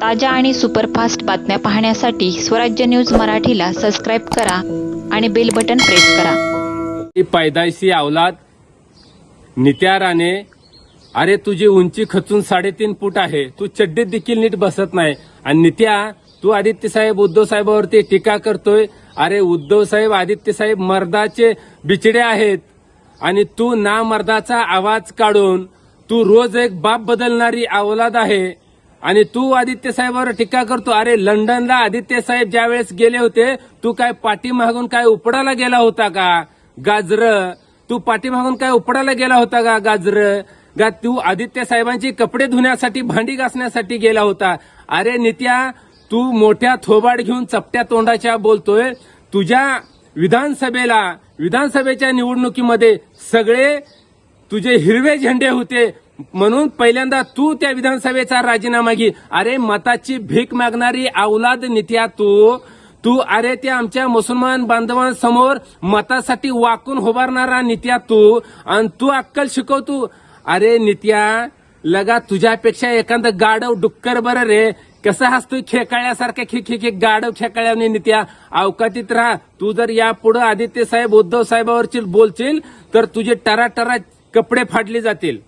ताज्या आणि सुपरफास्ट बातम्या पाहण्यासाठी स्वराज्य न्यूज मराठीला सबस्क्राईब करा आणि बेल बटन प्रेस करा. ही पैदायशी अवलाद. नित्या राणे अरे तुझी उंची खचून साडेतीन फूट आहे. तू चड्डीत देखील नीट बसत नाही. आणि नित्या तू आदित्य साहेब उद्धव साहेबावरती टीका करतोय. अरे उद्धव साहेब आदित्य साहेब मर्दाचे बिचडे आहेत. आणि तू ना मर्दाचा आवाज काढून तू रोज एक बाप बदलणारी अवलाद आहे. आणि तू आदित्य साहेबावर टीका करतो अरे लंडनला आदित्य साहेब ज्यावेळेस गेले होते तू काय पाठीमागून काय उपडाला गेला होता का? गाजर तू पाठीमागून काय उपडाला गेला होता का गाजर? गा तू आदित्य साहेबांची कपडे धुण्यासाठी भांडी घासण्यासाठी गेला होता. अरे नित्या तू मोठ्या थोबाड घेऊन चपट्या तोंडाच्या बोलतोय. तुझ्या विधानसभेला विधानसभेच्या निवडणुकीमध्ये सगळे तुझे हिरवे झेंडे होते. म्हणून पहिल्यांदा तू त्या विधानसभेचा राजीनामा घे. अरे मताची भीक मागणारी अवलाद नित्या तू. तू अरे त्या आमच्या मुसलमान बांधवांसमोर मतासाठी वाकून उभारणारा नित्या तू. आणि तू अक्कल शिकवतो. अरे नित्या लगा तुझ्यापेक्षा एखादं गाडव डुक्कर बरं रे. कसं हसतोय खेकाळ्यासारख्या खि खि खि गाडव खेकाळ्याने नित्या. अवकातीत राहा. तू जर यापुढे आदित्य साहेब उद्धव साहेबावरची बोलशील तर तुझे टरा टरा कपडे फाडले जातील.